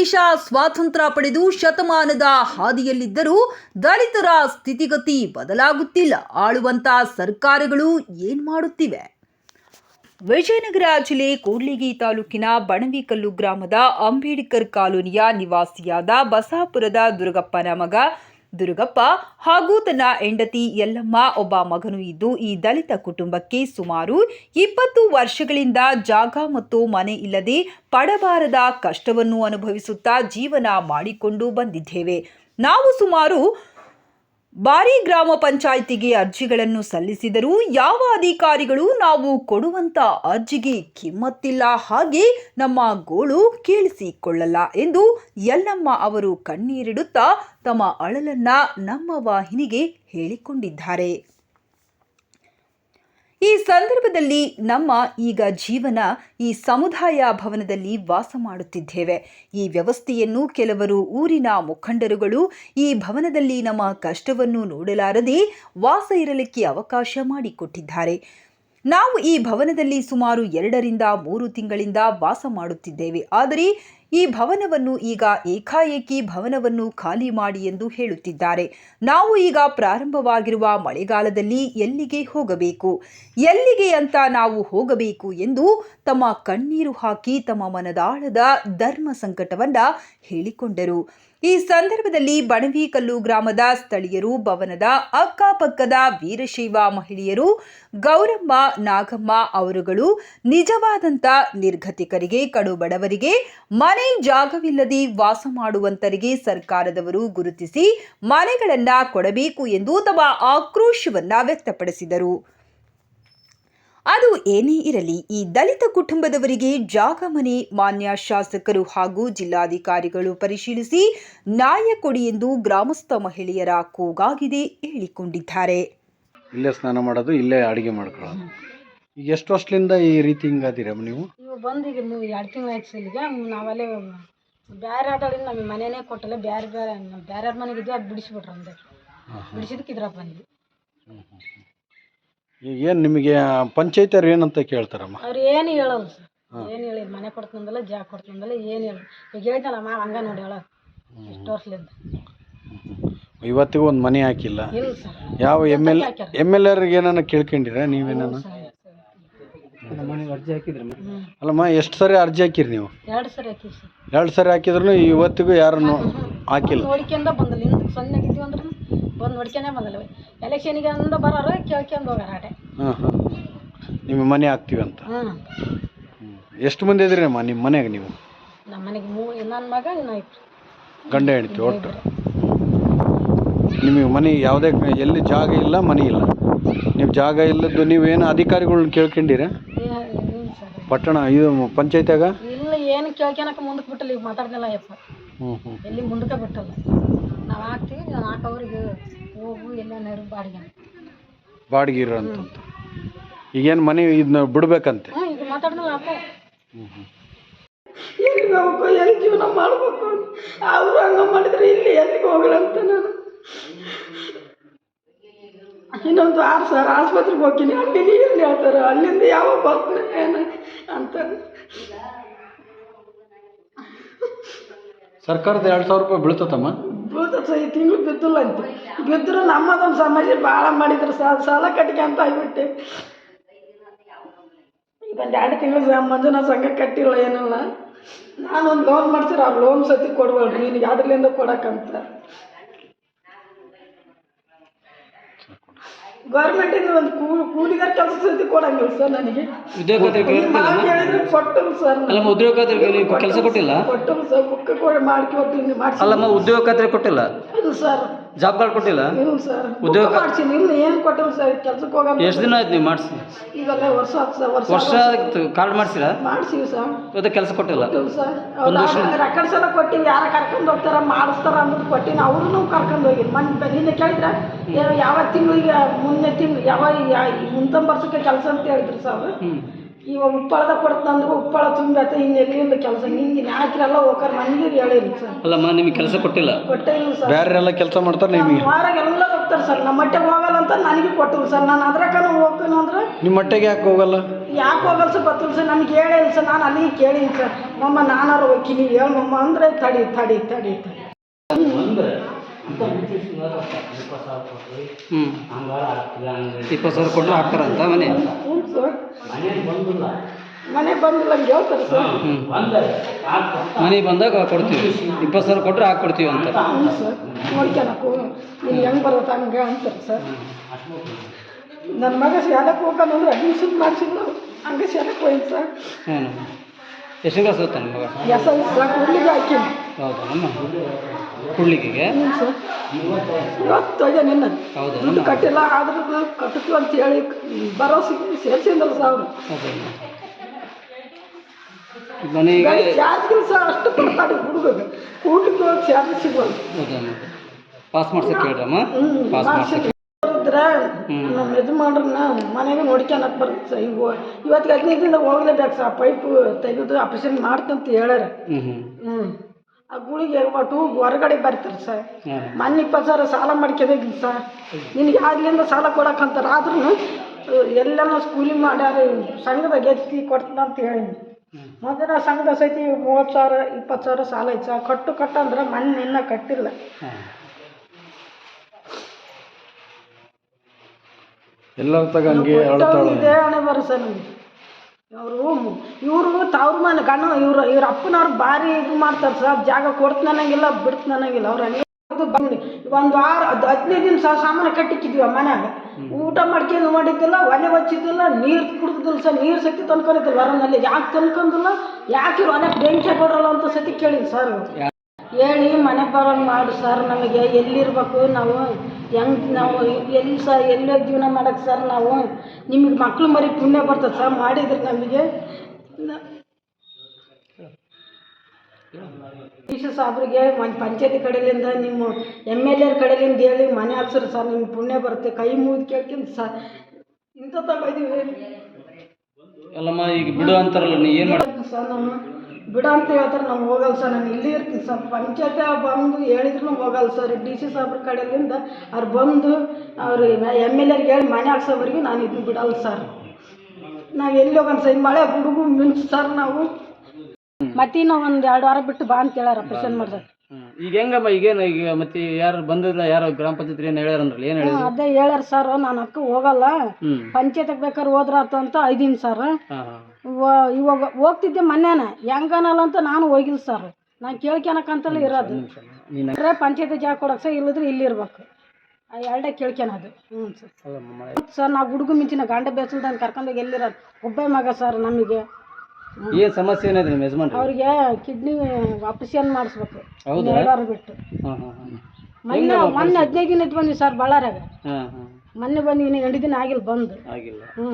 ದೇಶ ಸ್ವಾತಂತ್ರ್ಯ ಪಡೆದು ಶತಮಾನದ ಹಾದಿಯಲ್ಲಿದ್ದರೂ ದಲಿತರ ಸ್ಥಿತಿಗತಿ ಬದಲಾಗುತ್ತಿಲ್ಲ. ಆಳುವಂತ ಸರ್ಕಾರಗಳು ಏನ್ ಮಾಡುತ್ತಿವೆ? ವಿಜಯನಗರ ಜಿಲ್ಲೆ ಕೂಡ್ಲಿಗಿ ತಾಲೂಕಿನ ಬಣವಿಕಲ್ಲು ಗ್ರಾಮದ ಅಂಬೇಡ್ಕರ್ ಕಾಲೋನಿಯ ನಿವಾಸಿಯಾದ ಬಸಾಪುರದ ದುರ್ಗಪ್ಪನ ಮಗ ದುರ್ಗಪ್ಪ ಹಾಗೂ ತನ್ನ ಹೆಂಡತಿ ಯಲ್ಲಮ್ಮ ಒಬ್ಬ ಮಗನು ಇದ್ದು ಈ ದಲಿತ ಕುಟುಂಬಕ್ಕೆ ಸುಮಾರು ಇಪ್ಪತ್ತು ವರ್ಷಗಳಿಂದ ಜಾಗ ಮತ್ತು ಮನೆ ಇಲ್ಲದೆ ಪಡಬಾರದ ಕಷ್ಟವನ್ನು ಅನುಭವಿಸುತ್ತಾ ಜೀವನ ಮಾಡಿಕೊಂಡು ಬಂದಿದ್ದೇವೆ. ನಾವು ಸುಮಾರು ಬಾರಿ ಗ್ರಾಮ ಪಂಚಾಯಿತಿಗೆ ಅರ್ಜಿಗಳನ್ನು ಸಲ್ಲಿಸಿದರೂ ಯಾವ ಅಧಿಕಾರಿಗಳು ನಾವು ಕೊಡುವಂತ ಅರ್ಜಿಗೆ ಕಿಮ್ಮತ್ತಿಲ್ಲ ಹಾಗೆ ನಮ್ಮ ಗೋಳು ಕೇಳಿಸಿಕೊಳ್ಳಲ್ಲ ಎಂದು ಯಲ್ಲಮ್ಮ ಅವರು ಕಣ್ಣೀರಿಡುತ್ತಾ ತಮ್ಮ ಅಳಲನ್ನ ನಮ್ಮ ವಾಹಿನಿಗೆ ಹೇಳಿಕೊಂಡಿದ್ದಾರೆ. ಈ ಸಂದರ್ಭದಲ್ಲಿ ನಮ್ಮ ಈಗ ಜೀವನ ಈ ಸಮುದಾಯ ಭವನದಲ್ಲಿ ವಾಸ ಮಾಡುತ್ತಿದ್ದೇವೆ. ಈ ವ್ಯವಸ್ಥೆಯನ್ನು ಕೆಲವರು ಊರಿನ ಮುಖಂಡರುಗಳು ಈ ಭವನದಲ್ಲಿ ನಮ್ಮ ಕಷ್ಟವನ್ನು ನೋಡಲಾರದೆ ವಾಸ ಇರಲಿಕ್ಕೆ ಅವಕಾಶ ಮಾಡಿಕೊಟ್ಟಿದ್ದಾರೆ. ನಾವು ಈ ಭವನದಲ್ಲಿ ಸುಮಾರು ಎರಡರಿಂದ ಮೂರು ತಿಂಗಳಿಂದ ವಾಸ ಮಾಡುತ್ತಿದ್ದೇವೆ. ಆದರೆ ಈ ಭವನವನ್ನು ಈಗ ಏಕಾಏಕಿ ಭವನವನ್ನು ಖಾಲಿ ಮಾಡಿ ಎಂದು ಹೇಳುತ್ತಿದ್ದಾರೆ. ನಾವು ಈಗ ಪ್ರಾರಂಭವಾಗಿರುವ ಮಳೆಗಾಲದಲ್ಲಿ ಎಲ್ಲಿಗೆ ಹೋಗಬೇಕು? ಎಲ್ಲಿಗೆ ಅಂತ ನಾವು ಹೋಗಬೇಕು ಎಂದು ತಮ್ಮ ಕಣ್ಣೀರು ಹಾಕಿ ತಮ್ಮ ಮನದಾಳದ ಧರ್ಮ ಸಂಕಟವನ್ನ ಹೇಳಿಕೊಂಡರು. ಈ ಸಂದರ್ಭದಲ್ಲಿ ಬಣವಿಕಲ್ಲು ಗ್ರಾಮದ ಸ್ಥಳೀಯರು ಭವನದ ಅಕ್ಕಪಕ್ಕದ ವೀರಶೈವ ಮಹಿಳೆಯರು, ಗೌರಮ್ಮ, ನಾಗಮ್ಮ ಅವರುಗಳು, ನಿಜವಾದಂತ ನಿರ್ಗತಿಕರಿಗೆ, ಕಡು ಬಡವರಿಗೆ, ಮನೆ ಜಾಗವಿಲ್ಲದೆ ವಾಸ ಮಾಡುವಂತರಿಗೆ ಸರ್ಕಾರದವರು ಗುರುತಿಸಿ ಮನೆಗಳನ್ನು ಕೊಡಬೇಕು ಎಂದು ತಮ್ಮ ಆಕ್ರೋಶವನ್ನು ವ್ಯಕ್ತಪಡಿಸಿದರು. ಅದು ಏನೇ ಇರಲಿ ಈ ದಲಿತ ಕುಟುಂಬದವರಿಗೆ ಜಾಗ ಮನೆ ಮಾನ್ಯ ಶಾಸಕರು ಹಾಗೂ ಜಿಲ್ಲಾಧಿಕಾರಿಗಳು ಪರಿಶೀಲಿಸಿ ನ್ಯಾಯ ಕೊಡಿ ಎಂದು ಗ್ರಾಮಸ್ಥ ಮಹಿಳೆಯರ ಕೂಗಾಗಿದೆ ಹೇಳಿಕೊಂಡಿದ್ದಾರೆ. ಇಲ್ಲೇ ಸ್ನಾನ ಮಾಡೋದು ಇಲ್ಲೇ ಅಡುಗೆ ಮಾಡ್ಕೊಳ್ಳೋದು. ಈಗ ಎಷ್ಟು ವರ್ಷದಿಂದ ಈ ರೀತಿ ಹಿಂಗಾದಿರಮ್ಮ ನೀವು? ಇವು ಬಂದೀಗ ನೀವು ಎರಡು ತಿಂಗಳು ಆಯ್ತು ಇಲ್ಲಿಗೆ ನಾವಲ್ಲೇ ಬೇರೆ ಆದಳಿಂದ ನಮಗೆ ಮನೆಯೇ ಕೊಟ್ಟಲ್ಲ ಬೇರೆ ಬೇರೆ ಬೇರೆಯವ್ರ ಮನೆಗಿದ್ವಿ ಅದು ಬಿಡಿಸ್ಬಿಟ್ರು ಅಂದೆ. ಬಿಡಿಸಿದಕ್ಕೆ ಇದ್ರಾಗ ಬಂದ್ವಿ ಈಗ ಏನು ನಿಮಗೆ ಪಂಚಾಯತಿಯವ್ರು ಏನಂತ ಕೇಳ್ತಾರಮ್ಮ? ಅವ್ರು ಏನು ಹೇಳಲ್ಲ ಸರ್. ಏನು ಹೇಳಿ ಮನೆ ಕೊಡ್ತಂದಲ್ಲ ಜಾಗ ಕೊಡ್ತಂದಲ್ಲ ಏನು ಹೇಳಿ ಈಗ ಹೇಳ್ತಾಳ ಮಾ ಹಂಗ ನೋಡಿ ಹೇಳ ಇಷ್ಟು ವರ್ಷಲಿಂದ ಇವತ್ತಿಗೂ ಒಂದು ಮನೆ ಹಾಕಿಲ್ಲ. ಇಲ್ಲ ಸರ್. ಯಾವ ಎಂ ಎಲ್. ಎಂ ಎಲ್ ಎರ್ಗೆ ಏನಾನ ಕೇಳ್ಕೊಂಡಿರ ನೀವೇನಾನ? ಹ್ಞೂ ಅಲ್ಲಮ್ಮ ಎಷ್ಟು ಸರಿ ಅರ್ಜಿ ಹಾಕಿರಿ ನೀವು? ಎರಡು ಸರಿ ಹಾಕಿವಿ ಸರ್. ಎರಡು ಸರಿ ಹಾಕಿದ್ರು ಇವತ್ತಿಗೂ ಯಾರನ್ನು ಹಾಕಿಲ್ಲ. ನೋಡ್ಕೊಂಡ ಬಂದಲ್ಲ ಹಿಂದಕ್ಕೆ ಸಣ್ಣಗಿದ್ದೀವಿ ಅಂದ್ರೆ ಬಂದು ನೋಡ್ಕೊಂಡೇ ಬಂದಲ್ಲ ಎಲೆಕ್ಷನಿಗೆ ಅಂದ ಬರೋರು ಕೇಳ್ಕೊಂಡು ಹೋಗಾರ ಆಟೆ. ಹಾಂ ಹಾಂ. ನಿಮ್ಮ ಮನೆ ಹಾಕ್ತೀವಿ ಅಂತ. ಎಷ್ಟು ಮಂದಿ ಇದ್ರಿ ಅಮ್ಮ ನಿಮ್ಮ ಮನೆಗೆ ನೀವು? ನಮ್ಮ ಮನೆಗೆ ಮೂ ನನ್ನ ಮಗ ಇನ್ನು ಇಬ್ರು. ಗಂಡ ಹೆಂಡತಿ ಒಟ್ಟು? ನಿಮಗೆ ಮನೆ ಯಾವುದೇ ಎಲ್ಲಿ ಜಾಗ ಇಲ್ಲ ಮನೆ ಇಲ್ಲ. ನೀವು ಜಾಗ ಇಲ್ಲದ್ದು ನೀವೇನು ಅಧಿಕಾರಿಗಳನ್ನ ಕೇಳ್ಕೊಂಡಿರ? ಪಟ್ಟಣ ಇದು ಪಂಚಾಯತ್ಯಾಗ? ಇಲ್ಲ ಏನು ಕೇಳ್ಕೊಳಕ್ಕೆ ಮುಂದಕ್ಕೆ ಬಿಟ್ಟಲ್ಲ ಈಗ ಮಾತಾಡ್ದಲ್ಲ ಯಪ್ಪ. ಹ್ಞೂ ಹ್ಞೂ ಎಲ್ಲಿ ಮುಂದಕ್ಕೆ ಬಿಟ್ಟಲ್ಲ. ನಾವು ಹಾಕ್ತೀವಿ ಹಾಕೋರಿಗೆ ಹೋಗು ಎಲ್ಲ ನೆರು ಬಾಡಿಗೆ ಬಾಡಿಗೆ ಅಂತಂತ ಈಗೇನು ಮನೆ ಇದನ್ನ ಬಿಡ್ಬೇಕಂತೆ. ಹ್ಞೂ ಈಗ ಮಾತಾಡಿದ್ರೆ ಅಪ್ಪ. ಹ್ಞೂ ಹ್ಞೂ ಎಲ್ಲಿಗೆ ಹೋಗ್ಬೇಕು ಎಲ್ಲಿ ಜೀವನ ಮಾಡಬೇಕು ಅವರು ಹಂಗೆ ಮಾಡಿದ್ರೆ ಇಲ್ಲಿ ಎಲ್ಲಿಗೆ ಅಂತ ನಾನು? ಇನ್ನೊಂದು ಆರು ಸಾವಿರ ಆಸ್ಪತ್ರೆಗೆ ಹೋಗ್ತೀನಿ. ಅಲ್ಲಿ ಏನು ಹೇಳ್ತಾರೆ? ಅಲ್ಲಿಂದ ಯಾವಾಗ ಬರ್ತೀನಿ ಏನು ಅಂತ. ಸರ್ಕಾರದ ಎರಡು ಸಾವಿರ ರೂಪಾಯಿ ಬೀಳ್ತತಮ್ಮ? ಬೀಳ್ತದೆ ಈ ತಿಂಗಳು ಬಿದ್ದಿಲ್ಲ ಅಂತ ಬಿದ್ದರೂ ನಮ್ಮದೊಂದು ಸಮಾಜ ಭಾಳ ಮಾಡಿದ್ರು. ಸಾಲ ಸಾಲ ಕಟ್ಕೊಂತ ಆಗ್ಬಿಟ್ಟೆ. ಈಗ ಒಂದು ಎರಡು ತಿಂಗಳು ಮಂಜುನಾಥ ಸಂಘ ಕಟ್ಟಿಲ್ಲ ಏನಿಲ್ಲ. ನಾನೊಂದು ಲೋನ್ ಮಾಡ್ತೀರ ಅವ್ರು ಲೋನ್ ಸತಿ ಕೊಡ್ಬೇಡ್ರಿ ನಿನಗೆ ಅದ್ರಲ್ಲಿಂದ ಕೊಡಕ್ಕಂತ. ಗೌರ್ಮೆಂಟಿಂದ ಒಂದು ಕೂಲಿ ಕೂಲಿಗಾರ ಕೆಲಸ ಕೊಡಂಗಿಲ್ಲ ಸರ್ ನನಗೆ. ಉದ್ಯೋಗ ಹೇಳಿದ್ರೆ ಕೊಟ್ಟರು ಸರ್ ಅಲ್ಲಮ್ಮ ಉದ್ಯೋಗ ಕೆಲಸ ಕೊಟ್ಟಿಲ್ಲ? ಕೊಟ್ಟರು ಸರ್ ಬುಕ್ ಕೊಡಿ ಮಾಡ್ಕೊಡ್ತೀನಿ ಮಾಡ್ಸಿ ಅಲ್ಲಮ್ಮ ಉದ್ಯೋಗ ಖಾತ್ರಿ ಕೊಟ್ಟಿಲ್ಲ. ಇಲ್ಲ ಸರ್ ಜಾಬ್ ಕಾರ್ಡ್ ಕೊಟ್ಟಿಲ್ಲ? ಇಲ್ಲ ಸರ್. ಉದ್ಯೋಗ ಮಾಡ್ಸೀನಿ ಇಲ್ಲ ಏನು ಕೊಟ್ಟಿಲ್ಲ ಸರ್. ಕೆಲ್ಸಕ್ಕೆ ಹೋಗಲ್ಲ ಎಷ್ಟು ದಿನ ಆಯ್ತು ನೀವು ಮಾಡಿಸಿ? ಈಗಲ್ಲ ವರ್ಷ ಆಯ್ತು ಸರ್ ವರ್ಷ ವರ್ಷ ಆಗಿತ್ತು ಕಾರ್ಡ್ ಮಾಡಿಸಿರಾ? ಮಾಡ್ಸೀವಿ ಸರ್. ಇವತ್ತು ಕೆಲಸ ಕೊಟ್ಟಿಲ್ಲ? ಸರ್. ರೆಕಾರ್ಡ್ಸ್ ಎಲ್ಲ ಕೊಟ್ಟಿವಿ. ಯಾರ ಕರ್ಕೊಂಡು ಹೋಗ್ತಾರ ಮಾಡಿಸ್ತಾರ ಅನ್ನೋದು ಕೊಟ್ಟಿನಿ. ಅವ್ರನ್ನೂ ಕರ್ಕೊಂಡು ಹೋಗಿ ಮೊನ್ನೆ ನಿನ್ನೆ ಕೇಳಿದ್ರೆ? ಯಾವ- ತಿಂಗಳಿಗೆ ಮುಂದೆ ತಿಂಗಳು ಯಾವ ಮುಂದಿನ ವರ್ಷಕ್ಕೆ ಕೆಲಸ ಅಂತ ಹೇಳಿದ್ರು ಸರ್ ಇವಾಗ ಉಪ್ಪಳದ ಕೊಡ್ತಂದ್ರೆ ಉಪ್ಪಳ ತುಂಬೈತೆ ಇನ್ನು ಎಲ್ಲಿಂದ ಕೆಲಸ? ನಿಂಗೆ ಹಾಕಿರಲ್ಲ ಹೋಗಾರ ನನಗೆ ಹೇಳಿರಿ ಸರ್. ಅಲ್ಲಮ್ಮ ನಿಮಗೆ ಕೆಲಸ ಕೊಟ್ಟಿಲ್ಲ? ಕೊಟ್ಟೇ ಇಲ್ಲ ಸರ್. ಬೇರೆಲ್ಲ ಕೆಲಸ ಮಾಡ್ತಾರೆ ನಿಮಗೆ? ವಾರಾಗೆಲ್ಲ ಹೋಗ್ತಾರೆ ಸರ್. ನಮ್ಮ ಮಟ್ಟೆಗೆ ಹೋಗಲ್ಲ ಅಂತ ನನಗೆ ಕೊಟ್ಟರು ಸರ್. ನಾನು ಅದ್ರಕನ ಹೋಗ್ತೀನಿ ಅಂದ್ರೆ ನಿಮ್ಮ ಮಟ್ಟೆಗೆ ಯಾಕೆ ಹೋಗಲ್ಲ? ಯಾಕೆ ಹೋಗಲ್ಲ ಸರ್ ಗೊತ್ತಿಲ್ಲ ಸರ್. ನನಗೆ ಹೇಳಿಲ್ಲ ಸರ್. ನಾನು ಅಲ್ಲಿಗೆ ಕೇಳೀನಿ ಸರ್. ಮಮ್ಮ ನಾನಾರು ಹೋಗ್ತೀನಿ ಹೇಳು ಮಮ್ಮ ಅಂದರೆ ತಡಿ ತಡಿ ತಡಿ ತಡಿ. ಇಪ್ಪತ್ತು ಸಾವಿರ ಕೊಟ್ಟರೆ ಹಾಕ್ತಾರಂತ ಮನೆ. ಹ್ಞೂ ಸರ್. ಮನೆಗೆ ಬಂದಿಲ್ಲ. ಹಂಗೆ ಹೇಳ್ತಾರೆ ಸರ್. ಹ್ಞೂ ಮನೆಗೆ ಬಂದಾಗ ಕೊಡ್ತೀವಿ. ಇಪ್ಪತ್ತು ಸಾವಿರ ಕೊಟ್ಟರೆ ಹಾಕ್ಕೊಡ್ತೀವಿ ಅಂತ. ಹ್ಞೂ ಸರ್. ನೋಡ್ಕೊಳಕು ನೀನು ಹೆಂಗೆ ಬರುತ್ತೆ ಹಂಗೆ ಅಂತಾರೆ ಸರ್. ನನ್ನ ಮಗ ಶಾಲೆಗೆ ಅಂದ್ರೆ ಅಡ್ಮಿಷನ್ ಮಾಡಿಸಿದ್ರು. ಹಂಗೆ ಶಾಲೆಗೆ ಹೋಯ್ತು ಸರ್. ಹ್ಞೂ ಎಷ್ಟು ಕ್ಲಾಸ್ ಓದ್ತಾನೆ ಮಗ ಎಸ್ ಹಾಕಿನಿ ಹೌದಾ ನಮ್ಮ ಸರ್ ಇವತ್ತು ನಿನ್ನ. ಹೌದಾ ದುಡ್ಡು ಕಟ್ಟಿಲ್ಲ ಆದ್ರೂ ಅಂತ ಹೇಳಿ ಬರೋ ಸೇರ್ಸಿದ್ರಲ್ಲ ಸರ್ ಮನೆಗೆ ಚಾರ್ಜ್ಗಿಲ್ಲ ಸರ್ ಅಷ್ಟು ಕೊಡ್ತಾರೆ ಹುಡುಗಗೆ ಹೋಗಿ ಚಾರ್ಜ್ ಸಿಗೋದು ಹೌದಾ ಪಾಸ್ ಮಾಡ್ಸಕ್ಕೆ ಹೇಳ್ರಮ್ಮ ಪಾಸ್ ಮಾಡ್ಸಕ್ಕೆ ನಮ್ಮ ಯಜಮಾನ್ರನ್ನ ಮನೆಗೆ ನೋಡ್ಕೊಳಕ್ ಬರುತ್ತೆ. ಸರ್ ಈಗ ಇವತ್ತು ಹದಿನೈದು ದಿನ ಹೋಗ್ಲೇಬೇಕು ಸರ್ ಪೈಪ್ ತೆಗೆದು ಆಪರೇಷನ್ ಮಾಡ್ತಂತ ಹೇಳ್ಯಾರ. ಹ್ಞೂ ಆ ಗುಳಿಗೆ ಒಟ್ಟು ಹೊರಗಡೆ ಬರ್ತಾರೆ ಸರ್ ಮನೆ ಮೊನ್ನೆ ಇಪ್ಪತ್ತು ಸಾವಿರ ಸಾಲ ಮಾಡ್ಕೋಬೇಕಿಲ್ಲ ಸರ್ ನಿನಗೆ ಯಾವ್ದ್ರಿಂದ ಸಾಲ ಕೊಡಕ್ಕಂತಾರೆ ಆದ್ರೂ ಎಲ್ಲನೂ ಸ್ಕೂಲಿಂಗ್ ಮಾಡ್ಯಾರ ಸಂಘದಾಗ ಎತ್ತಿ ಕೊಡ್ತೀನಿ ಅಂತ ಹೇಳೀನಿ ಮೊದಲ ಸಂಘದ ಸೈತಿ ಮೂವತ್ತು ಸಾವಿರ ಇಪ್ಪತ್ತು ಸಾವಿರ ಸಾಲ ಐತೆ ಸರ್ ಕಟ್ಟು ಕಟ್ಟಂದ್ರೆ ಮೊನ್ನೆ ಇನ್ನೂ ಕಟ್ಟಿಲ್ಲ. ಎಲ್ಲರ ತಗ ಹಂಗೆ ಅಳ್ತಾಳೆ. ಇದೇ ಹಣೆ ಅವರು ಇವರು ತವ್ರ ಮನೆ ಗಣ ಇವ್ರು ಇವ್ರ ಅಪ್ಪನವ್ರು ಭಾರಿ ಇದು ಮಾಡ್ತಾರೆ ಸರ್. ಜಾಗ ಕೊಡ್ತೀನಿ ನನಗಿಲ್ಲ ಬಿಡ್ತು ನನಗಿಲ್ಲ ಅವ್ರು ಹಂಗೆ ಬಂದು ಒಂದು ವಾರ ಅದು ಹದಿನೈದು ದಿನ ಸಹ ಸಾಮಾನು ಕಟ್ಟಿಕ್ಕಿದ್ವಿ ಮನ್ಯಾಗ. ಊಟ ಮಾಡ್ಕೊಂಡು ಮಾಡಿದ್ದಿಲ್ಲ ಒಲೆ ಹಚ್ಚಿದ್ದಿಲ್ಲ ನೀರು ಕುಡ್ದಿಲ್ಲ ಸರ್. ನೀರು ಸತಿ ತಂದ್ಕೊಂಡಿದ್ದಿಲ್ಲ ವರನಲ್ಲಿ ಯಾಕೆ ತಂದ್ಕೊಂಡಿಲ್ಲ? ಯಾಕೆ ಇವ್ರು ಒಲೆ ಬೆಂಕಿ ಕೊಡಲ್ಲ ಅಂತ ಸತಿ ಕೇಳಿಲ್ಲ ಸರ್ ಹೇಳಿ ಮನೆ ಬರೋಂಗೆ ಮಾಡಿ ಸರ್ ನಮಗೆ. ಎಲ್ಲಿರ್ಬೇಕು ನಾವು? ಹೆಂಗೆ ನಾವು ಎಲ್ಲಿ ಸರ್ ಎಲ್ಲೇ ಜೀವನ ಮಾಡಕ್ಕೆ ಸರ್ ನಾವು? ನಿಮಗೆ ಮಕ್ಳು ಮರಿ ಪುಣ್ಯ ಬರ್ತದೆ ಸರ್ ಮಾಡಿದ್ರೆ ನಮಗೆ? ಈಶ ಸಾಬ್ರಿಗೆ ಒಂದು ಪಂಚಾಯತಿ ಕಡೆಯಿಂದ ನಿಮ್ಮ ಎಂ ಎಲ್ ಎರ್ ಕಡೆಯಿಂದ ಹೇಳಿ ಮನೆ ಹಾಕ್ಸ್ರಿ ಸರ್ ನಿಮ್ಗೆ ಪುಣ್ಯ ಬರುತ್ತೆ. ಕೈ ಮುಗಿದು ಕೇಳ್ಕೊಂಡು ಸರ್. ಇಂಥ ತಗೊಂಡಿದ್ದೀವಿ ಅಲ್ಲಮ್ಮ ಈಗ ಬಿಡು ಅಂತಾರಲ್ಲ ನೀ ಏನು ಮಾಡ್ತೀನಿ ಸರ್ ನಾನು? ಬಿಡ ಅಂತ ಹೇಳ್ತಾರೆ ನಾವು ಹೋಗಲ್ಲ ಸರ್, ನಾನು ಇಲ್ಲಿ ಇರ್ತೀನಿ ಸರ್. ಪಂಚಾಯತ್ ಬಂದು ಹೇಳಿದ್ರು ಹೋಗಲ್ಲ ಸರ್. ಡಿ ಸಿ ಸಾಬ್ರ ಕಡೆಯಿಂದ ಅವ್ರು ಬಂದು ಅವ್ರು ಎಂ ಎಲ್ ಎರ್ಗೆ ಹೇಳಿ ಮನೆ ಹಾಕ್ಸೋವರೆಗೂ ನಾನು ಇದನ್ನು ಬಿಡಲ್ಲ ಸರ್. ನಾವು ಎಲ್ಲಿ ಹೋಗೋಣ ಸರ್? ಇನ್ನು ಮಳೆ ಗುಡುಗು ಮಿಂಚು ಸರ್ ನಾವು. ಮತ್ತಿನ್ನೂ ಒಂದು ಎರಡು ವಾರ ಬಿಟ್ಟು ಬಾ ಅಂತ ಹೇಳಾರ ಆಪರೇಷನ್ ಮಾಡ್ದಾಗ ಈಗ ಹೆಂಗಮ್ಮ ಈಗೇನು ಈಗ ಮತ್ತೆ ಯಾರು ಬಂದಿಲ್ಲ ಯಾರು ಗ್ರಾಮ ಪಂಚಾಯತ್ ಏನು ಹೇಳ್ಯಾರಂದ್ರಲ್ಲ ಏನು ಹೇಳಿದ್ರು? ಅದೇ ಹೇಳ್ಯಾರ ಸರ್ ನಾನು ಅಕ್ಕ ಹೋಗಲ್ಲ. ಹ್ಞೂ ಪಂಚಾಯತ್ಗೆ ಬೇಕಾದ್ರೆ ಹೋದ್ರಾತು ಅಂತ ಐದೀನಿ ಸರ್ ಹಾಂ ಹಾಂ. ಇವ- ಇವಾಗ ಹೋಗ್ತಿದ್ದೆ ಮೊನ್ನೆನ ಹೆಂಗನಲ್ಲ ಅಂತ ನಾನು ಹೋಗಿಲ್ಲ ಸರ್ ನಾನು ಕೇಳ್ಕೊಳಕಂತಲೇ ಇರೋದು. ನೀನು ಅಂದ್ರೆ ಪಂಚಾಯತಿ ಜಾಗ ಕೊಡಕ್ಕೆ ಸರ್ ಇಲ್ಲದ್ರೆ ಇಲ್ಲಿ ಇರ್ಬೇಕು. ಆ ಎರಡೇ ಕೇಳ್ಕೊಳೋದು ಹ್ಞೂ ಸರ್ ಸರ್ ನಾವು ಹುಡುಗ ಮಿಂಚಿನ ಗಂಡ ಬೇಸಲ್ದಂಗೆ ಕರ್ಕೊಂಡೋಗಿ ಎಲ್ಲಿರೋದು? ಒಬ್ಬ ಮಗ ಸರ್ ನಮಗೆ. ಏನು ಸಮಸ್ಯೆ ಏನಿದೆ ನಿಮ್ಮ ಯಜಮಾನ್ ಅವ್ರಿಗೆ ಕಿಡ್ನಿ ಆಪರೇಷನ್ ಮಾಡಿಸ್ಬೇಕು? ಹೌದಾ? ಬಿಟ್ಟು. ಹಾಂ ಹಾಂ ಹಾಂ ಮೊನ್ನೆ ಮೊನ್ನೆ ಹದಿನೈದು ದಿನ ಇದ್ದು ಬಂದ್ವಿ ಸರ್ ಹಾಂ ಹಾಂ. ಮೊನ್ನೆ ಬಂದು ಇನ್ನು ಎರಡು ದಿನ ಆಗಿಲ್ಲ ಬಂದು. ಆಗಿಲ್ಲ. ಹ್ಞೂ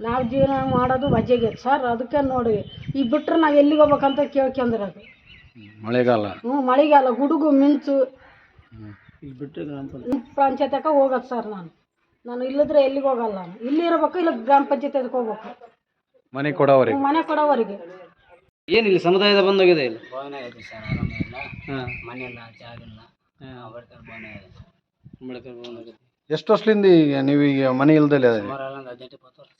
ನಾವು ಜೀವನ ಮಾಡೋದು ಮಜ್ಜೆಗೆ ಸರ್ ಅದಕ್ಕೆ ನೋಡಿ. ಈಗ ಬಿಟ್ರೆ ನಾವು ಎಲ್ಲಿಗೆ ಹೋಗ್ಬೇಕಂತ ಕೇಳ್ಕೊಂಡ್ರದು ಮಳೆಗಾಲ. ಹ್ಞೂ ಮಳೆಗಾಲ ಗುಡುಗು ಮಿಂಚು. ಇಲ್ಲಿ ಬಿಟ್ಟರೆ ಗ್ರಾಮ ಪಂಚಾಯತ್. ಪಂಚಾಯತ್ಕ ಹೋಗೋದು ಸರ್ ನಾನು. ನಾನು ಇಲ್ಲದ್ರೆ ಎಲ್ಲಿಗೆ ಹೋಗಲ್ಲ ನಾನು. ಇಲ್ಲಿ ಇರ್ಬೇಕು ಇಲ್ಲ ಗ್ರಾಮ ಪಂಚಾಯತ್ ಹೋಗ್ಬೇಕು. ಮನೆ ಕೊಡೋವ್ರಿಗೆ. ಮನೆ ಕೊಡೋವರೆಗೆ. ಏನು ಇಲ್ಲಿ ಸಮುದಾಯದ ಬಂದೋಗಿದೆ ಇಲ್ಲಿ? ಹಾಂ. ಮನೆಯಲ್ಲ ಜಾಗ ಇಲ್ಲ ಹಾಂ ಬರ್ತಾರೆ ಬೋನೆ ಬೆಳಗ್ಗೆ ಬಂದೋಗಿದೆ ಎಷ್ಟು ವರ್ಷದಿಂದ ಈಗ ನೀವು ಈಗ ಮನೆ ಇಲ್ದಲೆ ಸುಮಾರು ಹದಿನೆಂಟು ಇಪ್ಪತ್ತು ವರ್ಷ.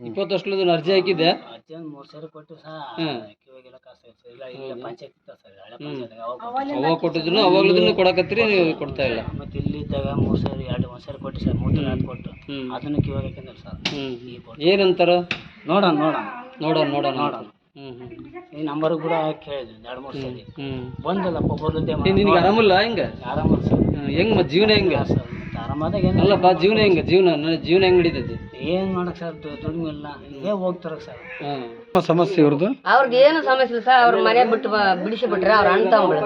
ಇಪ್ಪತ್ತು ವರ್ಷದ ಅರ್ಜಿ ಹಾಕಿದ್ದೆ. ಅರ್ಜಿ ಒಂದು ಮೂರು ಸಾವಿರ ಕೊಟ್ಟು ಸಹ ಹ್ಮ್. ಕಿವಿಗೆಲ್ಲ ಕಾಸು ಆಯ್ತು. ಇಲ್ಲ ಇಲ್ಲ ಪಂಚಾಯತ್ ಸರ್ ಹಳೆ ಪಂಚಾಯತ್ ಅವಾಗ ಅವಾಗ ಕೊಟ್ಟಿದ್ರು ಅವಾಗ್ಲೂ ಕೊಡಕತ್ತೀರಿ ನೀವು ಕೊಡ್ತಾ ಇಲ್ಲ. ಮತ್ತೆ ಇಲ್ಲಿ ಇದ್ದಾಗ ಮೂರು ಸಾವಿರ ಎರಡು ಒಂದು ಸಾವಿರ ಕೊಟ್ಟು ಸರ್ ಮೂರು ತಿಂಗಳು ಕೊಟ್ಟು. ಅದನ್ನು ಕಿವಾಗ ಹಾಕಿದ್ರು ಸರ್. ಏನಂತಾರ? ನೋಡೋಣ ನೋಡೋಣ. ನೋಡೋಣ ನೋಡೋಣ. ನೋಡೋಣ. ಈ ನಂಬರ್ ಕೂಡ ಕೇಳಿದ್ವಿ ಎರಡು ಮೂರು ಸರಿ. ಹ್ಞೂ ಬರುತ್ತೆ ನಿನಗೆ ಆರಾಮಿಲ್ಲ ಹೆಂಗೆ? ಸರ್. ಹೆಂಗೆ ಮತ್ತೆ ಜೀವನ ಹೆಂಗೆ? ಸರ್. ಆರಾಮಾದಾಗ ಏನು ಅಲ್ಲಪ್ಪ ಜೀವನ ಹೆಂಗ? ಜೀವನ ನನ್ನ ಜೀವನ ಹೆಂಗ್ ನಡೀತೈತಿ? ಏನು ಮಾಡಕ್ಕೆ ಸರ್ ದುಡಿಮೆ ಇಲ್ಲ. ಹೀಗೆ ಹೋಗ್ತಾರೆ ಸರ್. ಹಾಂ. ಸಮಸ್ಯೆ ಇವ್ರದ್ದು ಅವ್ರದ್ದು ಏನು ಸಮಸ್ಯೆ ಇಲ್ಲ ಸರ್. ಅವ್ರ ಮನೆ ಬಿಟ್ಟು ಬ- ಬಿಡಿಸಿ ಬಿಟ್ರೆ ಅವ್ರ ಅಣ್ಣ ತಮ್ಮಳು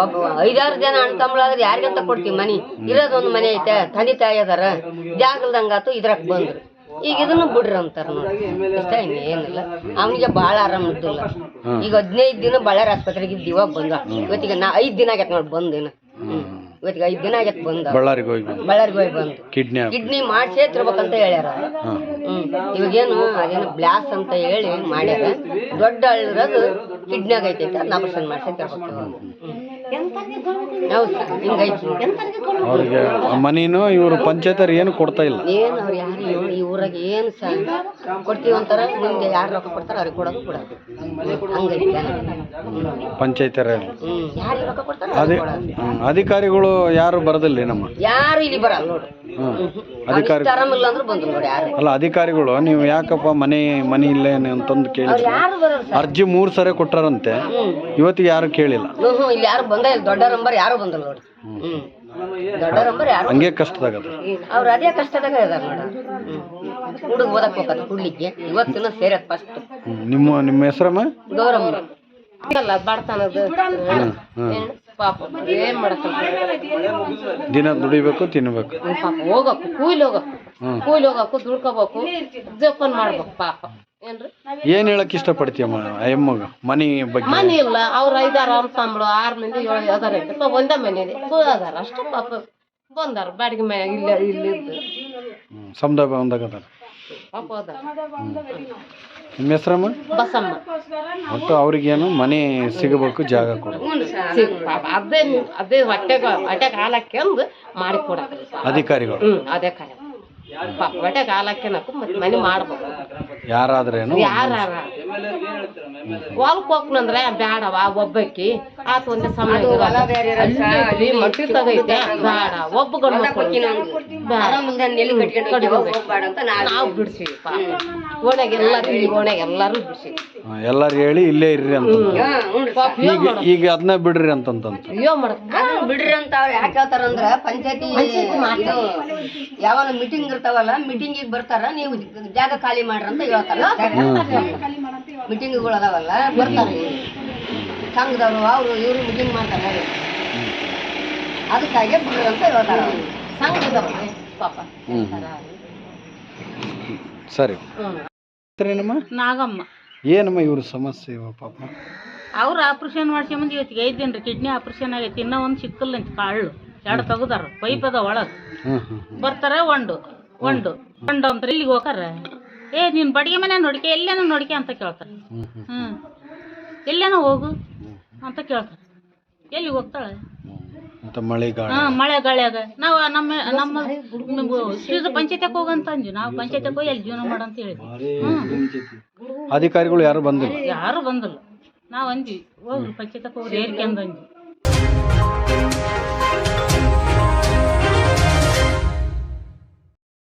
ಒಬ್ಬ ಐದಾರು ಜನ ಅಣ್ಣ ತಮ್ಮಳು ಆದ್ರೆ ಯಾರಿಗಂತ ಕೊಡ್ತೀವಿ ಮನಿ? ಇರೋದೊಂದು ಮನೆ ಐತೆ ತಂದೆ ತಾಯಿ ಅದಾರ. ಜಾಗಲ್ದಂಗಾತು ಇದ್ರಾಗ ಬಂದ್ರು. ಈಗ ಇದನ್ನು ಬಿಡ್ರಿ ಅಂತಾರ ನೋಡಿ. ಇಷ್ಟ ಏನಿಲ್ಲ. ಅವನಿಗೆ ಭಾಳ ಆರಾಮ ಇದ್ದಿಲ್ಲ. ಈಗ ಹದಿನೈದು ದಿನ ಬಳ್ಳಾರಿ ಆಸ್ಪತ್ರೆಗೆ ಇದ್ದು ಇವಾಗ ಬಂದ. ಇವತ್ತಿಗೆ ನಾ ಐದು ದಿನ ಆಗೈತೆ ನೋಡಿ ಬಂದಿನ ಇವತ್ತಿಗೆ ಐದು ದಿನ ಆಗೈತೆ ಬಂದ. ಬಳ್ಳಾರಿಗೆ ಹೋಗಿ ಬಂದು. ಬಳ್ಳಾರಿಗೆ ಹೋಗಿ ಬಂದು. ಕಿಡ್ನಿ ಕಿಡ್ನಿ ಮಾಡಿಸೇ ತಿರ್ಬೇಕಂತ ಹೇಳ್ಯಾರ. ಹ್ಮ್. ಇವಾಗೇನು ಅದೇನು ಬ್ಲಾಸ್ ಅಂತ ಹೇಳಿ ಮಾಡ್ಯಾರ. ದೊಡ್ಡ ಹಳ್ಳಿರೋದು ಕಿಡ್ನಿಯಾಗ ಐತೈತೆ ಅದನ್ನ ಆಪರೇಷನ್ ಮಾಡಿಸೇ ತಿರ್ಬೇಕು ಅವ್ರಿಗೆ ಮನೇನು ಇವರು ಪಂಚಾಯತರು ಏನು ಕೊಡ್ತಾ ಇಲ್ಲ. ಏನು ಅವ್ರು ಯಾರು ಈ ಊರಾಗ ಏನು ಕೊಡ್ತೀವಿ ಅಂತಾರ ಯಾರು ರೊಕ್ಕ ಕೊಡ್ತಾರ ಅವ್ರಿಗೆ ಕೊಡೋದು ಕೊಡೋದು ಪಂಚಾಯತರೇ ಪಂಚಾಯತರ ಹ್ಮ್ ಯಾರಿಗೆ ರೊಕ್ಕ ಕೊಡ್ತಾರ ಅದೇ ಹ್ಮ್. ಅಧಿಕಾರಿಗಳು ಯಾರು ಬರದಿಲ್ಲ ನಮ್ಮ. ಯಾರು ಇಲ್ಲಿ ಬರಲ್ಲ ನೋಡ್ರಿ ಹ್ಮ್. ಅಧಿಕಾರಿ ಆರಾಮಿಲ್ಲ ಅಂದ್ರೆ ಬಂದ್ರು ನೋಡಿ ಯಾರು. ಅಲ್ಲ ಅಧಿಕಾರಿಗಳು ನೀವು ಯಾಕಪ್ಪ ಮನೆ ಮನೆ ಇಲ್ಲ ಅಂತಂದು ಕೇಳಿದ್ರು ಯಾರು ಬರೋರು ಅರ್ಜಿ ಮೂರು ಸರಿ ಕೊಟ್ಟಾರಂತೆ. ಇವತ್ತಿಗೆ ಯಾರು ಕೇಳಿಲ್ಲ. ಇಲ್ಲಿ ಯಾರು ಬಂದ ಇಲ್ಲ. ದೊಡ್ಡ ನಂಬರ್ ಯಾರು ಬಂದಿಲ್ಲ ನೋಡಿ. ಹ್ಮ್. ದೊಡ್ಡ ನಂಬರ್ ಯಾರು ಹಂಗೆ ಕಷ್ಟದಾಗದ ಅವ್ರು ಅದೇ ಕಷ್ಟದಾಗ ಇದಾರೆ ನೋಡ. ಹುಡುಗ ಓದಕ್ ಹೋಗತ್ತೆ ಕುಡ್ಲಿಕ್ಕೆ. ಇವತ್ತಿನ ಸೇರತ್ ಫಸ್ಟ್ ಹ್ಮ್. ನಿಮ್ಮ ನಿಮ್ಮ ಹೆಸರಮ್ಮ? ಗೌರಮ್ಮ. ಅಲ್ಲ ಬಡತನದ ಏನ್ ಪಾಪ ಏನ್ ಮಾಡತ್ತ ದಿನ ದುಡಿಬೇಕು ತಿನ್ಬೇಕು. ಪಾಪ ಹೋಗಕ್ಕು ಕೂಲಿ ಹೋಗಕ್ಕು ಕೂಲಿ ಹೋಗಕ್ಕು ದುಡ್ಕೋಬೇಕು ಜೋಪನ್ ಮಾಡ್ಬೇಕು ಪಾಪ. ಏನ್ರಿ? ಏನ್ ಹೇಳಕ್ ಇಷ್ಟಪಡ್ತೀಯಮ್ಮ ಅಯ್ಯಮ್ಮಗ ಮನಿ ಬಗ್ಗೆ. ಮನೆ ಇಲ್ಲ ಅವ್ರ ಐದಾರು ಅಂತಂಬ್ಳು ಆರು ಮಂದಿ ಏಳು ಅದಾರ ಒಂದೇ ಮನೆ ಇದೆ. ಸೊ ಅದಾರ ಅಷ್ಟು ಪಾಪ. ಬಂದಾರ ಬಾಡಿಗೆ ಮನೆ ಇಲ್ಲ ಇಲ್ಲಿದ್ದು ಹ್ಮ್. ಸಮುದಾಯ ಭವನದಾಗ ಅದಾರ. ಪಾಪ ಅದಾರ. ನಿಮ್ಮ ಹೆಸರಮ್ಮ? ಬಸಮ್ಮ. ಒಟ್ಟು ಅವ್ರಿಗೇನು ಮನೆ ಸಿಗಬೇಕು ಜಾಗ ಕೊಡು ಸಿಗ್ ಪಾಪ. ಅದೇ ಅದೇ ಹೊಟ್ಟೆಗ ಹೊಟ್ಟೆಗೆ ಹಾಲು ಹಾಕ್ಯಂದು ಮಾಡಿ ಕೊಡ ಅಧಿಕಾರಿಗಳು. ಹ್ಮ್ ಅದೇ ಕಾಯ ಪಾಪ ಹೊಟ್ಟೆಗೆ ಹಾಲು ಹಾಕ್ಯನಕು ಮತ್ತೆ ಮನೆ ಮಾಡ್ಬೇಕು. ಯಾರಾದ್ರೇನು ಯಾರ? ಹೊಲಕ್ ಹೋಗ್ನಂದ್ರೆ ಬ್ಯಾಡವ ಒಬ್ಬಕ್ಕಿ. ಆತ ಒಂದೇ ಸಮಯ ಮಟ್ಟಿ ತಗೈತೆ. ಬೇಡ ಒಬ್ಬ ಗಂಡು ನಾವು ಬಿಡ್ಸಿವಿ ಪಾಪ. ಓಣ್ಯಾಗ ಓಣ್ಯಾಗ ಎಲ್ಲಾರು ಬಿಡ್ಸಿವಿ ಎಲ್ಲಾರು ಹೇಳಿ ಇಲ್ಲೇ ಇರ್ರಿ ಅಂತ ಪಾಪ ಈಗ ಈಗ ಅದನ್ನ ಬಿಡ್ರಿ ಅಂತಂತ ಅಯ್ಯೋ ಮಾಡಕ್ ಅದನ್ನ ಬಿಡ್ರಿ ಅಂತ ಅವ್ರು ಯಾಕೆ ಹೇಳ್ತಾರಂದ್ರ ಪಂಚಾಯತಿ ಇದು ಯಾವಾಗ ಮೀಟಿಂಗ್ ಇರ್ತಾವಲ್ಲ ಮೀಟಿಂಗಿಗೆ ಬರ್ತಾರ ನೀವು ಜಾಗ ಖಾಲಿ ಮಾಡ್ರಿ ಅಂತ ಹೇಳ್ತಾರ. ಮೀಟಿಂಗ್ಗಳು ಅದಾವಲ್ಲ ಬರ್ತಾರೆ. ಸಂಘದವರು ಅವರು ಇವರು ಮೀಟಿಂಗ್ ಮಾಡ್ತಾರೆ. ಅದಕ್ಕಾಗಿ ಬಿಡ್ರಿ ಅಂತ ಹೇಳ್ತಾರ. ಪಾಪ. ಸರಿ. ನಾಗಮ್ಮ. ಏನಮ್ಮ ಇವ್ರ ಸಮಸ್ಯೆ ಇವ ಪಾಪ? ಅವ್ರು ಆಪ್ರೇಷನ್ ಮಾಡ್ಸ್ಕೊಂಬಂದು ಇವತ್ತಿಗೆ ಐದು ದಿನ ರೀ ಕಿಡ್ನಿ ಆಪ್ರೇಷನ್ ಆಗೈತಿ ಇನ್ನೂ ಒಂದು ಸಿಕ್ಕಲ್ಲ ಅಂತ ಕಾಳು ಎರಡು ತೆಗ್ದಾರ ಪೈಪ್ ಅದ ಒಳಗೆ. ಬರ್ತಾರೆ ಒಂದು ಒಂದು. ಒಂದು ಅಂತ ಇಲ್ಲಿಗೆ ಹೋಗಾರ. ಏ ನೀನು ಬಡಿಗೆ ಮನೆ ನೋಡಿಕೆ ಎಲ್ಲೇನೋ ನೋಡಿಕೆ ಅಂತ ಕೇಳ್ತಾರೆ. ಹ್ಮ್ ಎಲ್ಲೇನ ಹ್ಞೂ ಎಲ್ಲೇನೋ ಹೋಗು ಅಂತ ಕೇಳ್ತಾರೆ. ಎಲ್ಲಿಗೆ ಹೋಗ್ತಾಳೆ? ಅಂತ ಮಳೆ ಗಾಳಿ. ಹಾಂ ಮಳೆ ಗಾಳಿಯಾಗ ನಾವು ನಮ್ಮ ನಮ್ಮ ಪಂಚಾಯತ್ ಪಂಚಾಯತ್ಗೆ ಹೋಗಂತ ಅಂದ್ವಿ. ನಾವು ಪಂಚಾಯತ್ ಹೋಗಿ ಎಲ್ಲಿ ಜೀವನ ಮಾಡಂತ ಹೇಳಿದ್ವಿ. ಹ್ಞೂ ಅಧಿಕಾರಿಗಳು ಯಾರು ಬಂದಿಲ್ಲ? ಯಾರು ಬಂದಿಲ್ಲ. ನಾವು ಅಂದ್ವಿ ಹೋಗ್ರಿ ಪಂಚಾಯತ್ಗೆ ಹೋಗ್ರಿ ಏರ್ಕೆ ಅಂದ್ ಅಂದ್ವಿ.